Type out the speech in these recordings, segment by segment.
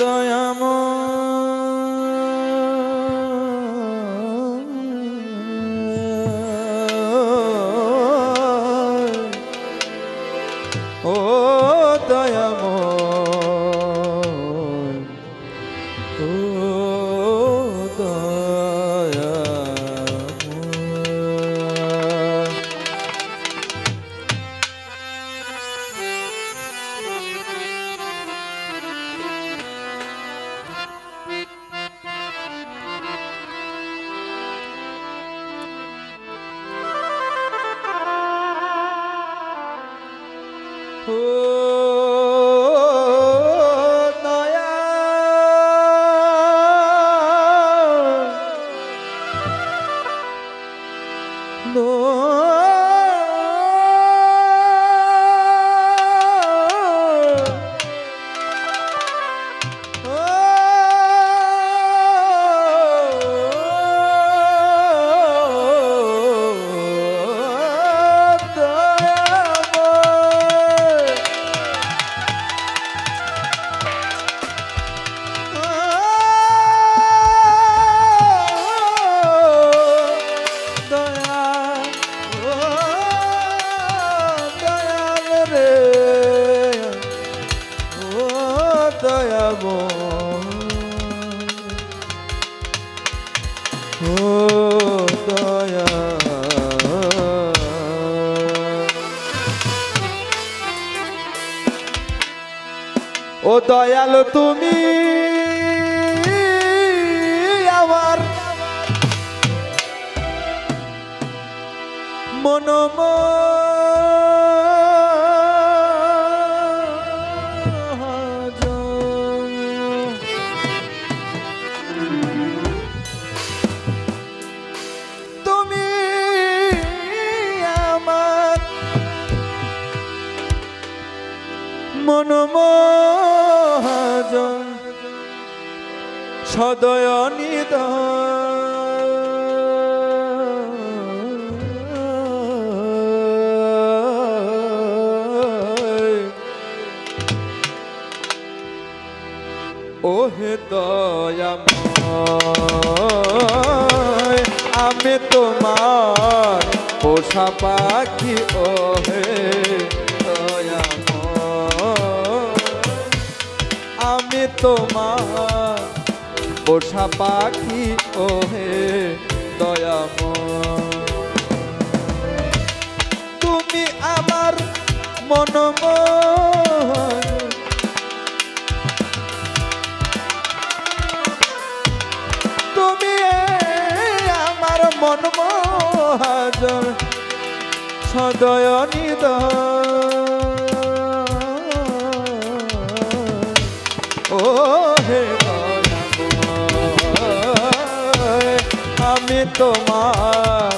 দয়াম ও দয়াল তুমি ওহে দয়াময় আমি তোমার পোষা পাখি, ওহে দয়াময় আমি তোমার পোষা পাখি, ওহে দয়াময় তুমি আমার মনময় মহাজন সদয় নিদ ও হে আমি তোমার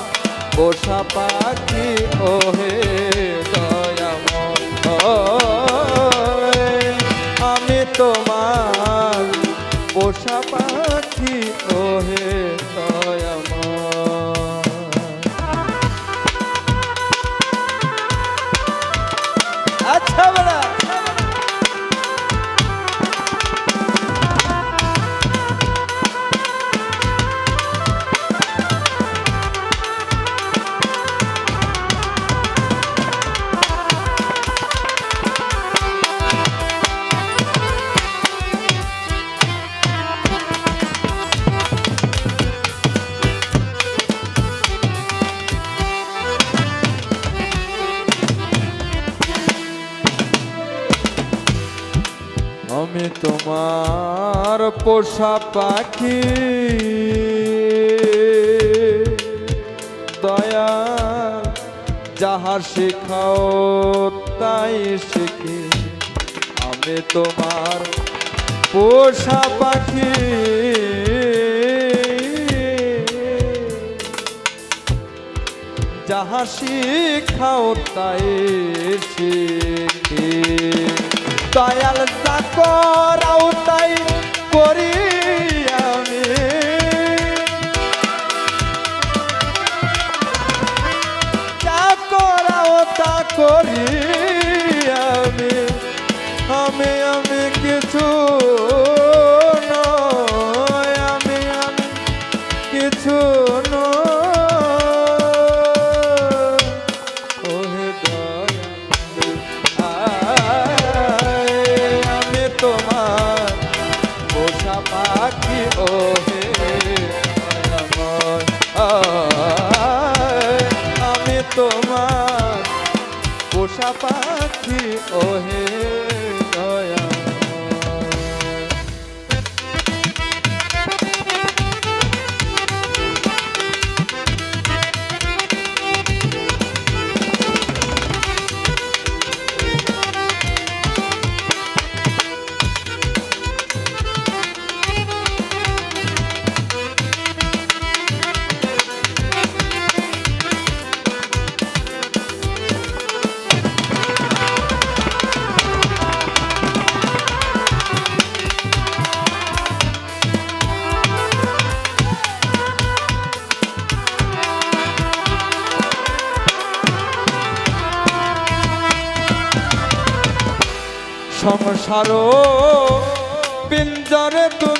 পোষা পাখি ও হে দয়াময়। আমি তোমার পোষা পাখি। দয়া যাহা শেখাও, তাই শিখি। আমি তোমার পোষা পাখি। যাহা শিখাও, তাই শিখি। দয়াল যা করাও তাই করি আমি। যা করাও তা করি। তোমার পোষা পাখি ওহে। সংসার পিঞ্জরে তুমি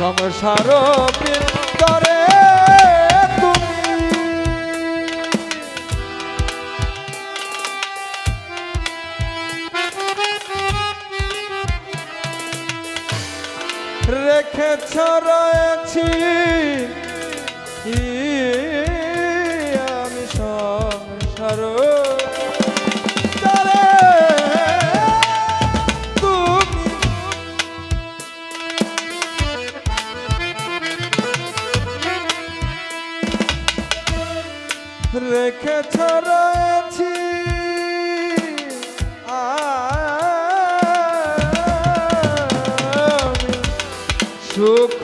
সংসার করে তুমি। রেখেছ রয়েছি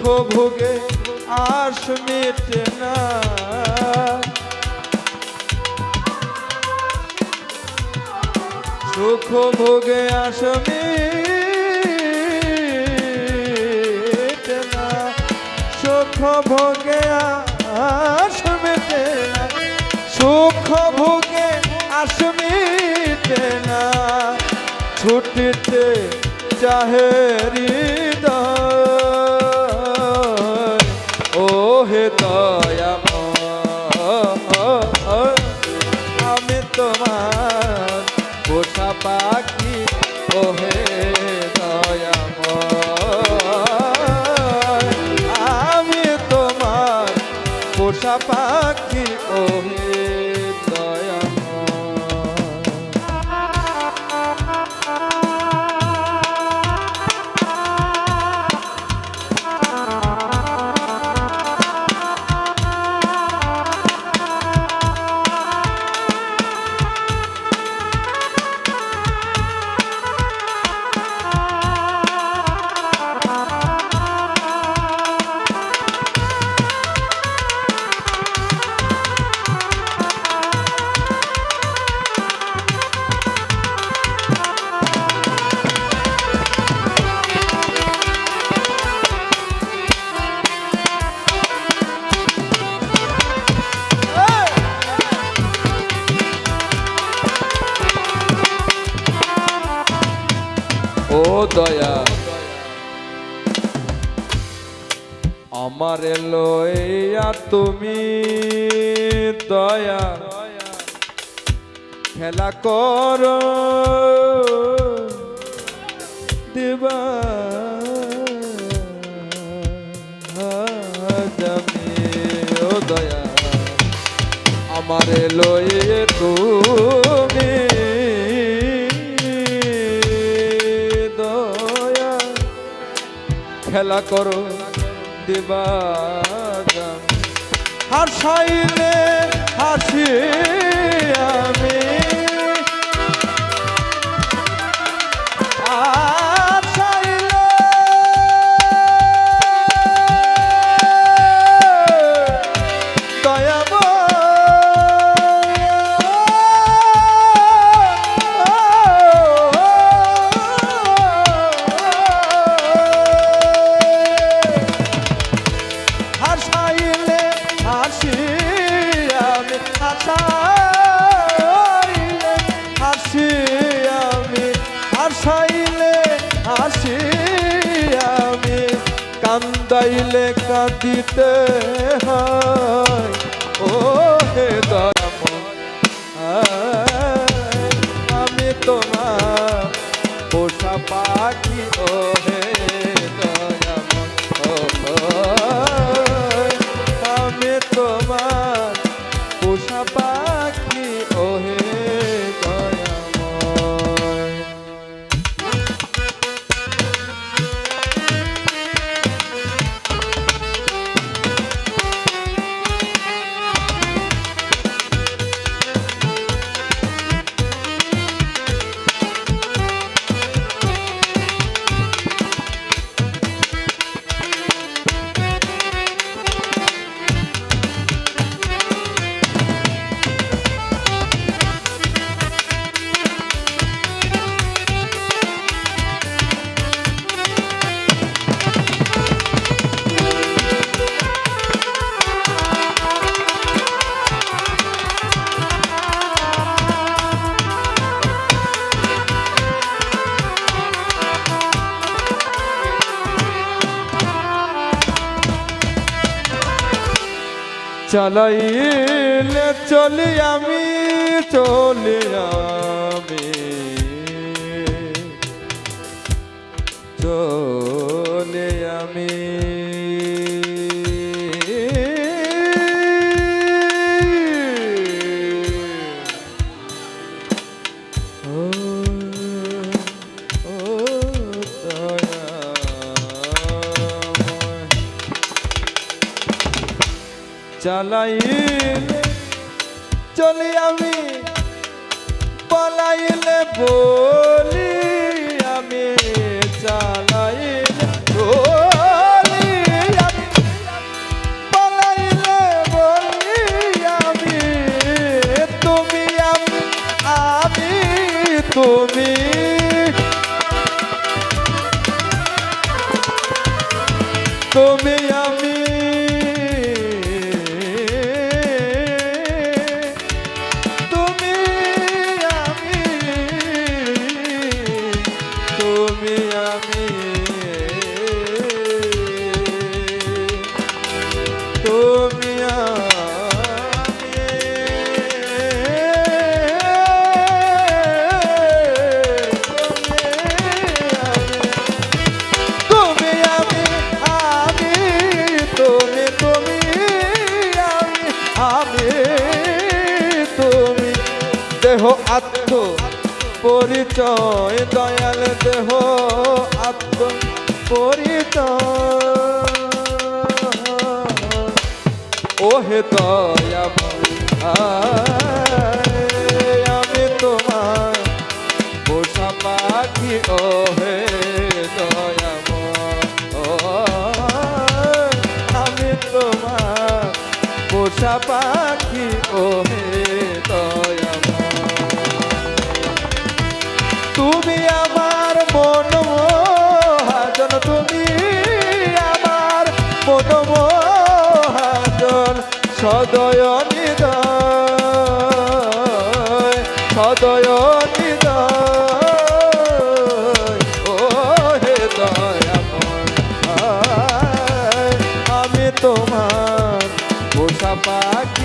ভোগে আস মেটে না। সুখ ভোগে আস মেটে না। সুখ ভোগে আস মেটে না। সুখ ভোগে আস মেটে না। ছুটিতে চাহে পোষা দয়া। আমার লইয়া তুমি দয়া। খেলা কর। দয়া। আমারে লইয়ে তুমি খেলা করো দেবা হাসাইলে হাসি দিতে হয়। ও হে আমি তোমার পোষা পাখি ও হে চালাইলে চলি আমি চলি আমি। চলে চালাইলে চলি আমি পলাইলে বলি আমি চালাইলে পলাইলে আমি তুমি আমি আমি তুমি। তুমি পরিচয় দয়াল দেহ আত্ম পরিচয় ওহে হে সদয় ও হে আমি তোমার পোষা পাখি।